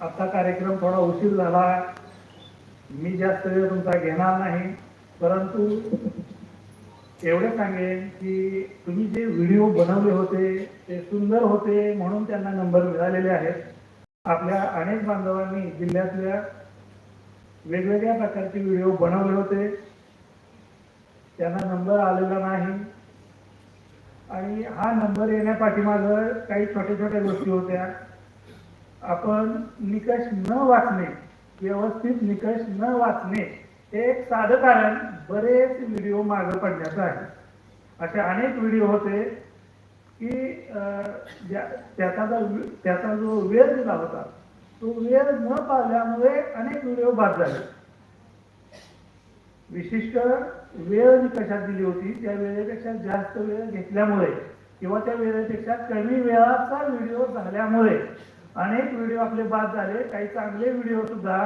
आता कार्यक्रम थोडा उशीर झाला. मी जास्त वेळ तुमचा घेणार नाही. परंतु एवढं सांगेन की तुम्ही जे व्हिडिओ बनवले होते ते सुंदर होते म्हणून त्यांना नंबर मिळालेले आहेत. आपल्या अनेक बांधवांनी जिल्ह्यातल्या वेगवेगळ्या प्रकारचे व्हिडिओ बनवले होते. त्यांना नंबर आलेला नाही. आणि हा नंबर येण्यापाठीमागं काही छोट्या छोट्या गोष्टी होत्या. आपण निकष न वाचणे व्यवस्थित निकष न वाचणे हे एक साधं कारण बरेच व्हिडिओ मागं पडण्याचं आहे. असे अनेक व्हिडिओ होते की त्याचा जो त्याचा जो वेळ दिला होता तो वेळ न पाळल्यामुळे अनेक व्हिडिओ बाद झाले. विशिष्ट वेळ निकषात दिली होती त्या वेळेपेक्षा जास्त वेळ घेतल्यामुळे किंवा त्या वेळेपेक्षा कमी वेळाचा व्हिडिओ झाल्यामुळे अनेक व्हिडिओ आपले बाद झाले. काही चांगले व्हिडिओ सुद्धा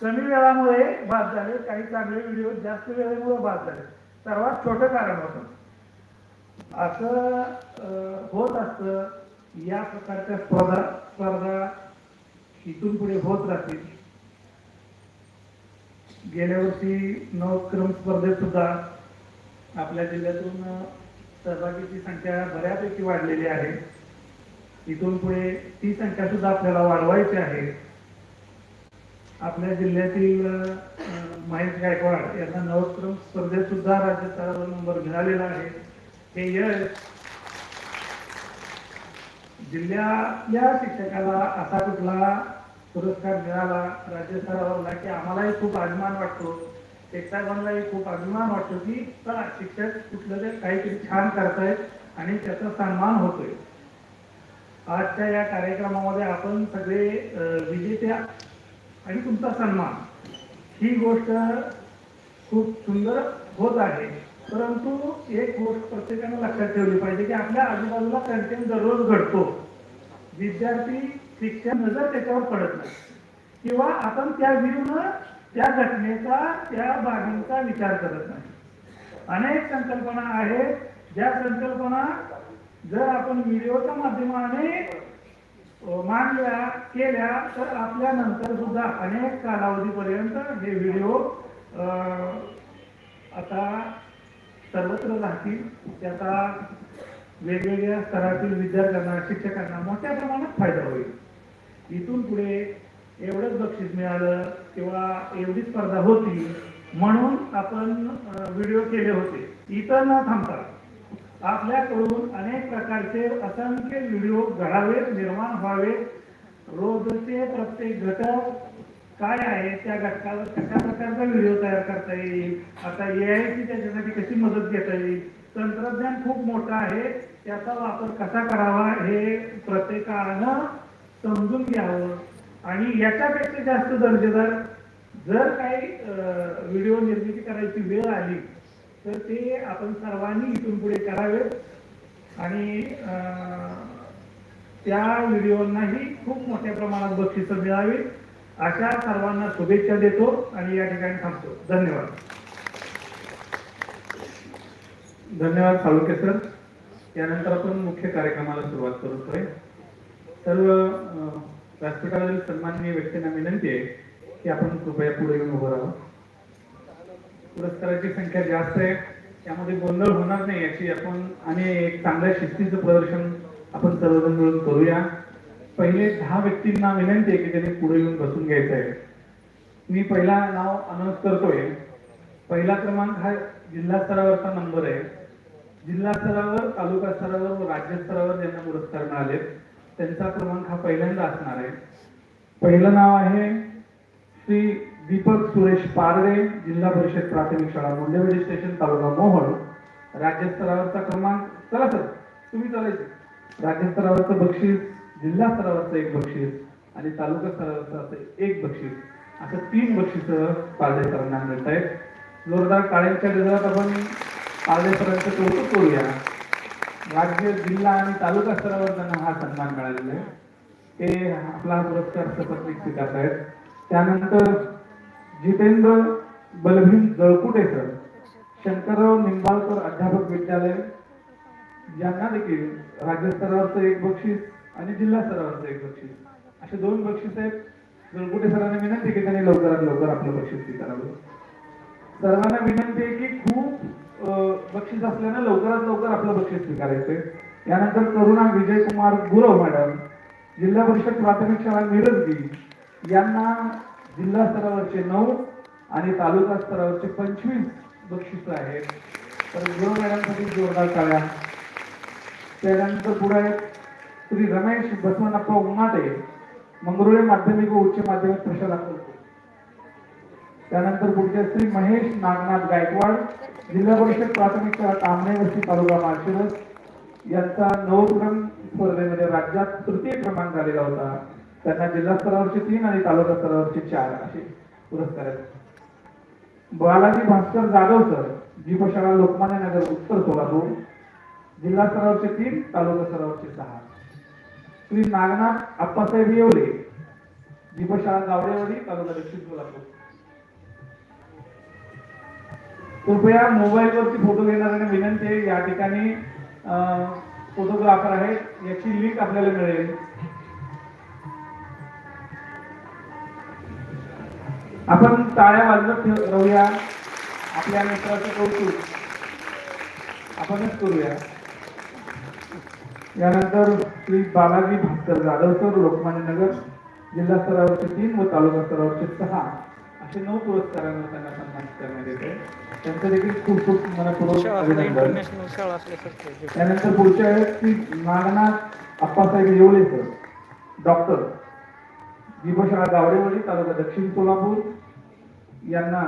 कमी वेळामुळे बाद झाले. काही चांगले व्हिडिओ जास्त वेळेमुळे बाद झाले. सर्वात छोटं कारण होतं. असं होत असतं या प्रकारच्या स्पर्धा स्पर्धा इथून पुढे होत राहतील. गेल्या वर्षी नवक्रम स्पर्धेत सुद्धा आपल्या जिल्ह्यातून सहभागीची संख्या बऱ्यापैकी वाढलेली आहे. इथून पुढे ती संख्या सुद्धा आपल्याला वाढवायची आहे. आपल्या जिल्ह्यातील महेश गायकवाड यांना नवक्रम स्पर्धेत सुद्धा राज्य स्तरावर नंबर मिळालेला आहे. हे यश जिल्ह्यातल्या शिक्षकाला असा कुठला पुरस्कार मिळाला राज्य स्तरावरला की आम्हालाही खूप अभिमान वाटतो. शिक्षकांनाही खूप अभिमान वाटतो की चला शिक्षक कुठलं तरी काहीतरी छान करतायत आणि त्याचा सन्मान होतोय. आजच्या या कार्यक्रमामध्ये आपण सगळे विजेत्या आणि तुमचा सन्मान ही गोष्ट खूप सुंदर होत आहे. परंतु एक गोष्ट प्रत्येकाने लक्षात ठेवली पाहिजे की आपल्या आजूबाजूला कंटेंट दररोज घडतो. विद्यार्थी शिक्षण नजर त्याच्यावर पडत नाही. किंवा आपण त्या व्ह्यूनं त्या घटनेचा त्या बाबींचा विचार करत नाही. अनेक संकल्पना आहेत. ज्या संकल्पना जर आपण व्हिडिओच्या माध्यमाने मांडल्या केल्या तर आपल्या नंतर सुद्धा अनेक कालावधीपर्यंत हे व्हिडिओ आता सर्वत्र राहतील. त्याचा वेगवेगळ्या स्तरातील विद्यार्थ्यांना शिक्षकांना मोठ्या प्रमाणात फायदा होईल. इथून पुढे एवढंच बक्षीस मिळालं किंवा एवढी स्पर्धा होती म्हणून आपण व्हिडिओ केले होते. इथं न थांबता आपल्याकडून अनेक प्रकारचे असंख्य व्हिडिओ घडावेत निर्माण व्हावे रोजचे प्रत्येक घटक काय आहे त्या घटकावर कशा प्रकारचा व्हिडिओ तयार करता येईल? आता ए आय ची त्याच्यासाठी कशी मदत घेता येईल? तंत्रज्ञान खूप मोठं आहे. त्याचा वापर कसा करावा हे प्रत्येकानं समजून घ्यावं. आणि याच्यापेक्षा जास्त दर्जेदार जर काही व्हिडिओ निर्मिती करायची वेळ आली तर ते आपण सर्वांनी इथून पुढे करावेत. आणि त्या व्हिडिओंनाही खूप मोठ्या प्रमाणात बक्षिसं मिळावी अशा सर्वांना शुभेच्छा देतो आणि या ठिकाणी थांबतो. धन्यवाद. धन्यवाद साळुंके सर. यानंतर आपण मुख्य कार्यक्रमाला सुरुवात करतोय सर्व व्यासपीठावरील सन्माननीय व्यक्तींना विनंती आहे की आपण कृपया पुढे येऊन उभं राहावं. पुरस्काराची संख्या जास्त आहे. त्यामध्ये गोंधळ होणार नाही याची आपण आणि एक चांगल्या शिस्तीचं प्रदर्शन आपण सर्वजण मिळून करूया. पहिले दहा व्यक्तींना विनंती आहे की त्यांनी पुढे येऊन बसून घ्यायचं आहे. मी पहिला नाव अनाऊन्स करतोय. पहिला क्रमांक हा जिल्हा स्तरावरचा नंबर आहे. जिल्हा स्तरावर तालुका स्तरावर व राज्य स्तरावर ज्यांना पुरस्कार मिळाले त्यांचा क्रमांक हा पहिल्यांदा असणार आहे. पहिलं नाव आहे श्री दीपक सुरेश पारवे जिल्हा परिषद प्राथमिक शाळा मुंडेवाडी स्टेशन तालुका मोहोळ. राज्यस्तरावरचा क्रमांक चला सर तुम्ही चालायचे. राज्यस्तरावरचं बक्षीस जिल्हा स्तरावरचं एक बक्षीस आणि तालुका स्तरावरचं असं एक बक्षीस. असं तीन बक्षीस पारडे सरांना मिळत आहेत. जोरदार काळ्यांच्या गजरात आपण पारडे सरांचं कौतुक करूया. राज्य जिल्हा आणि तालुका स्तरावर त्यांना हा सन्मान मिळालेला आहे. ते आपला पुरस्कार सपत्नीक स्वीकारत आहेत त्यानंतर जितेंद्र बलभीम जळकुटे सर शंकरराव निंबाळकर अध्यापक विद्यालय यांना देखील राज्य स्तरावरचं एक बक्षीस आणि जिल्हा स्तरावरचं एक बक्षीस. असे दोन बक्षीस आहेत. जळकुटे सरांना विनंती की त्यांनी लवकरात लवकर आपलं बक्षीस स्वीकारावं. सर्वांना विनंती आहे की खूप बक्षीस असल्यानं लवकरात लवकर आपलं बक्षीस स्वीकारायचंय. यानंतर करुणा विजयकुमार गुरव मॅडम जिल्हा परिषद प्राथमिक शाळा मिरजगी यांना जिल्हा स्तरावरचे नऊ आणि तालुका स्तरावरचे पंचवीस बक्षिस आहेत. तर गुरु मॅडमसाठी जोरदार टाळ्या. त्यानंतर पुढे श्री रमेश बसवनाप्पा उमाटे मंगरुळे माध्यमिक व उच्च माध्यमिक प्रशाला अक्कलकोट त्यानंतर पुढचे श्री महेश नागनाथ गायकवाड जिल्हा परिषद प्राथमिक शाळा तामणे वस्ती तालुका माळशिरस यांचा नवोक्रम स्पर्धेमध्ये राज्यात तृतीय क्रमांक आलेला होता. त्यांना जिल्हा स्तरावरचे तीन आणि तालुका स्तरावरचे चार असे पुरस्कार आहेत. बालाजी भास्कर जाधव सर जीपशाळा लोकमान्य नगर उत्तर सोलापूर जिल्हा स्तरावरचे तीन तालुका स्तरावरचे सहा. श्री नागनाथ अप्पासाहेब येवले जीपशाळा गावडेवाडी तालुका दक्षिण सोलापूर. कृपया मोबाईल वरती फोटो घेणाऱ्यांना विनंती आहे. या ठिकाणी फोटोग्राफर आहेत. याची लिंक आपल्याला मिळेल. आपण टाळ्या वाजवत ठेव- राहूया. आपल्या मित्राचं कौतुक. आपणच करूया. यानंतर श्री बालाजी भास्कर जाधव सर लोकमान्य नगर जिल्हा स्तरावरचे तीन व तालुका स्तरावरचे सहा असे नऊ पुरस्कारांना त्यांना सन्मानित करण्यात येते. त्यांचं देखील खूप खूप मनपूर्वक अभिनंदन. त्यानंतर पुढचे आहेत श्री नागनाथ अप्पासाहेब येवले सर डॉक्टर दीपशाळा गावडेवाडी तालुका दक्षिण सोलापूर यांना